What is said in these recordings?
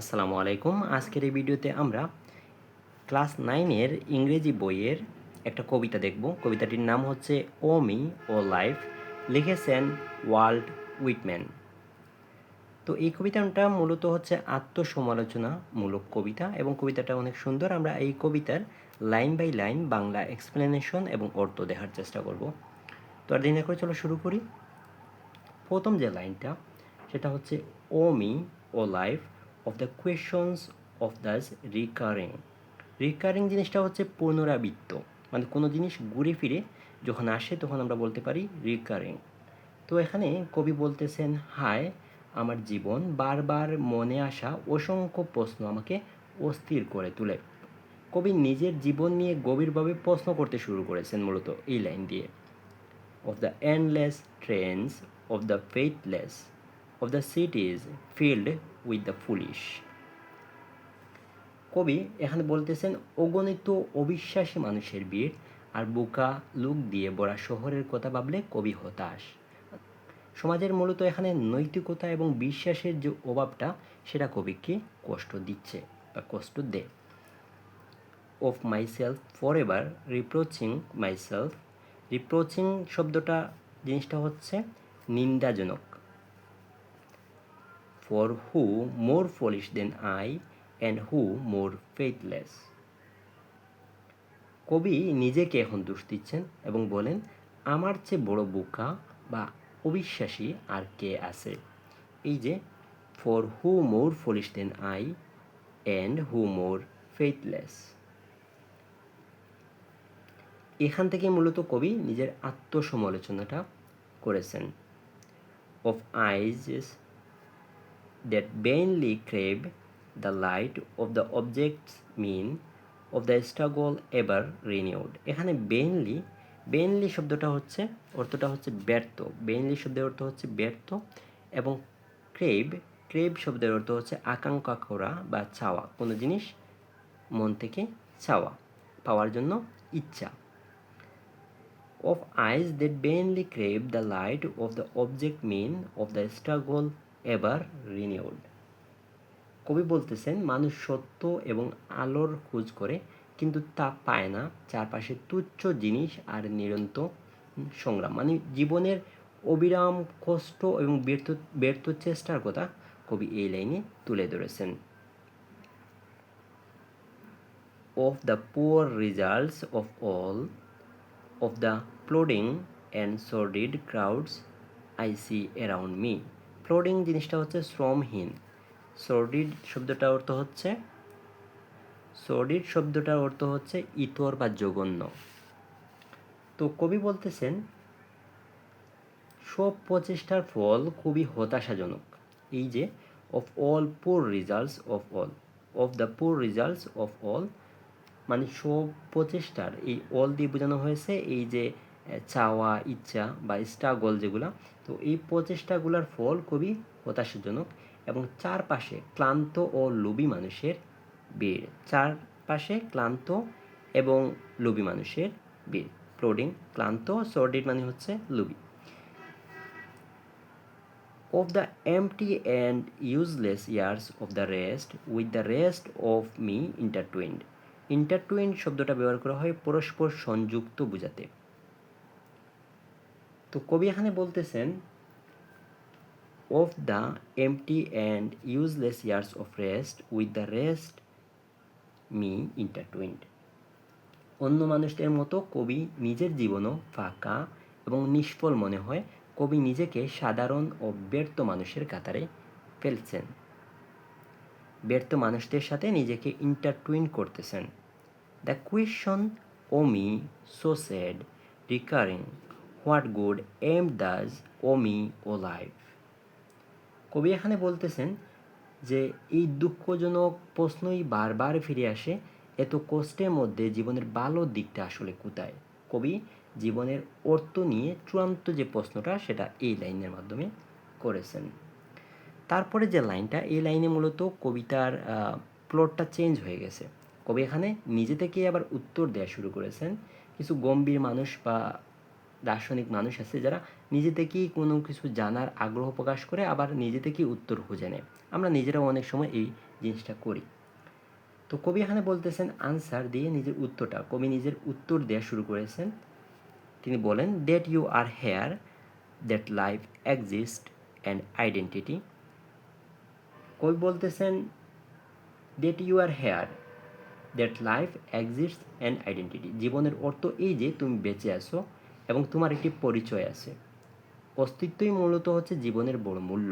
আসসালামু আলাইকুম। আজকের এই ভিডিওতে আমরা ক্লাস নাইনের ইংরেজি বইয়ের একটা কবিতা দেখব। কবিতাটির নাম হচ্ছে ও মি ও লাইফ, লিখেছেন ওয়ার্ল্ড উইটম্যান। তো এই কবিতাটা মূলত হচ্ছে আত্মসমালোচনামূলক কবিতা এবং কবিতাটা অনেক সুন্দর। আমরা এই কবিতার line by line Bangla explanation এবং অর্থ দেখার চেষ্টা করব। তো আর দিনে করে চলো শুরু করি। প্রথম যে লাইনটা, সেটা হচ্ছে O me O life of the questions of these recurring recurring জিনিসটা হচ্ছে পুনরাবৃত্ত। মানে কোনো জিনিস ঘুরে ফিরে যখন আসে তখন আমরা বলতে পারি রিকারিং তো এখানে কবি বলতেছেন হায় আমার জীবন বারবার মনে আসা অসংখ্য প্রশ্ন আমাকে অস্থির করে তোলে। কবি নিজের জীবন নিয়ে গভীরভাবে প্রশ্ন করতে শুরু করেছেন মূলত এই লাইন দিয়ে। Of the endless trains of the faithless, of the cities filled with the foolish. কবি এখানে বলতেছেন, অগণিত অবিশ্বাসী মানুষের ভিড় আর বোকা লোক দিয়ে বড়া শহরের কথা ভাবলে কবি হতাশ। সমাজের মূলত এখানে নৈতিকতা এবং বিশ্বাসের যে অভাবটা, সেটা কবিকে কষ্ট দিচ্ছে বা কষ্ট দেয় of myself for ever reproaching myself reproaching শব্দটা, জিনিসটা হচ্ছে নিন্দাজনক। For who more foolish than I and who more faithless কবি নিজেকে এখন দোষ দিচ্ছেন এবং বলেন, আমার চেয়ে বড় বোকা বা অবিশ্বাসী আর কে আছে? এই যে for who more foolish than I and who more faithless এখান থেকে মূলত কবি নিজের আত্মসমালোচনাটা করেছেন। Of eyes that vainly crave the light of the objects mean of the struggle ever renewed এখানে বেইনলি বেইনলি শব্দটা হচ্ছে, অর্থটা হচ্ছে ব্যর্থ। বেইনলি শব্দের অর্থ হচ্ছে ব্যর্থ এবং ক্রেভ ক্রেভ শব্দের অর্থ হচ্ছে আকাঙ্ক্ষা করা বা চাওয়া। কোনো জিনিস মন থেকে চাওয়া, পাওয়ার জন্য ইচ্ছা। of eyes that vainly crave the light of the object mean of the struggle ever renewed কবি বলতেছেন, মানুষ সত্য এবং আলোর খোঁজ করে, কিন্তু তা পায় না। চারপাশে তুচ্ছ জিনিস আর নিরন্তর সংগ্রাম। মানে জীবনের অবিরাম কষ্ট এবং ব্যর্থ ব্যর্থ চেষ্টার কথা কবি এই লাইনে তুলে ধরেছেন। Of the poor results of all of the plodding and sordid crowds I see around me. Plodding জিনিসটা হচ্ছে শ্রমহীন। সর্ডিড শব্দটার অর্থ হচ্ছে সর্ডিড শব্দটার অর্থ হচ্ছে ইতর বা জঘন্য। তো কবি বলতেছেন, সব প্রচেষ্টার ফল খুবই হতাশাজনক। এই যে of all poor results of all of the poor results of all মানে সব প্রচেষ্টার, এই অল দিয়ে বোঝানো হয়েছে, এই যে চাওয়া, ইচ্ছা বা স্ট্রাগল যেগুলা, তো এই প্রচেষ্টাগুলোর ফল খুবই হতাশাজনক এবং চারপাশে ক্লান্ত ও লোভী মানুষের ভিড়। চারপাশে ক্লান্ত এবং লোভী মানুষের ভিড়। প্রোডিং, ক্লান্ত সর্ডিড মানে হচ্ছে লোভী। Of the empty and useless years of the rest with the rest of me intertwined intertwine শব্দটা ব্যবহার করা হয় পরস্পর সংযুক্ত বোঝাতে। তো কবি এখানে বলতেছেন of the empty and useless years of rest with the rest me intertwined অন্য মানুষদের মতো কবি নিজের জীবনও ফাঁকা এবং নিষ্ফল মনে হয়, কবি নিজেকে সাধারণ ও ব্যর্থ মানুষের কাতারে ফেলছেন। ব্যর্থ মানুষদের সাথে নিজেকে ইন্টারটুইন করতেছেন। The question O me so sad recurring what good amid these O me O life কবি এখানে বলতেছেন যে, এই দুঃখজনক প্রশ্নই বারবার ফিরে আসে, এত কষ্টের মধ্যে জীবনের ভালো দিকটা আসলে কোথায়? কবি জীবনের অর্থ নিয়ে চূড়ান্ত যে প্রশ্নটা, সেটা এই লাইনের মাধ্যমে করেছেন। তারপরে যে লাইনটা, এই লাইনে মূলত কবিতার প্লটটা চেঞ্জ হয়ে গেছে। কবি এখানে নিজে থেকেই আবার উত্তর দেওয়া শুরু করেছেন। কিছু গম্ভীর মানুষ বা দার্শনিক মানুষ আছে যারা নিজে থেকেই কোনো কিছু জানার আগ্রহ প্রকাশ করে, আবার নিজে থেকেই উত্তর খুঁজে নেয়। আমরা নিজেরাও অনেক সময় এই জিনিসটা করি। তো কবি এখানে বলতেছেন আনসার দিয়ে নিজের উত্তরটা। কবি নিজের উত্তর দেওয়া শুরু করেছেন। তিনি বলেন that you are here that life exist and identity কবি বলতেছেন that you are here that life exist and identity জীবনের অর্থ এই যে তুমি বেঁচে আছো এবং তোমার একটি পরিচয় আছে। অস্তিত্বই মূলত হচ্ছে জীবনের বড় মূল্য।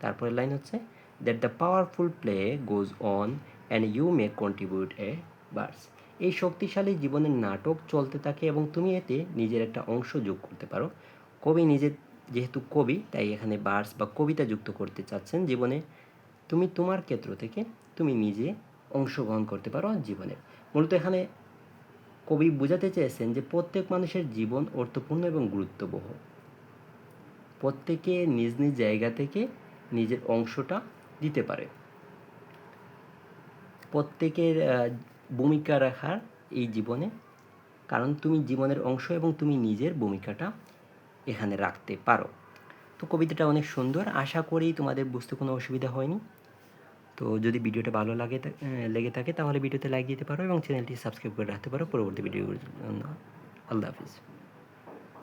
তারপরের লাইন হচ্ছে that the powerful play goes on and you may contribute a verse এই শক্তিশালী জীবনের নাটক চলতে থাকে এবং তুমি এতে নিজের একটা অংশ যোগ করতে পারো। কবি নিজের যেহেতু কবি, তাই এখানে বার্স বা কবিতা যুক্ত করতে চাচ্ছেন জীবনে। তুমি তোমার ক্ষেত্র থেকে তুমি নিজে অংশগ্রহণ করতে পারো জীবনে। মূলত এখানে কবি বোঝাতে চেয়েছেন যে প্রত্যেক মানুষের জীবন অর্থপূর্ণ এবং গুরুত্ববহ। প্রত্যেকে নিজ নিজ জায়গা থেকে নিজের অংশটা দিতে পারে। প্রত্যেকের ভূমিকা রাখার এই জীবনে, কারণ তুমি জীবনের অংশ এবং তুমি নিজের ভূমিকাটা এখানে রাখতে পারো। তো কবিতাটা অনেক সুন্দর। আশা করি তোমাদের বুঝতে কোনো অসুবিধা হয়নি। তো যদি ভিডিওটা ভালো লাগে লেগে থাকে তাহলে ভিডিওতে লাইক দিতে পারো এবং চ্যানেলটি সাবস্ক্রাইব করে রাখতে পারো। পরবর্তী ভিডিওগুলোর জন্য। আল্লাহ হাফিজ।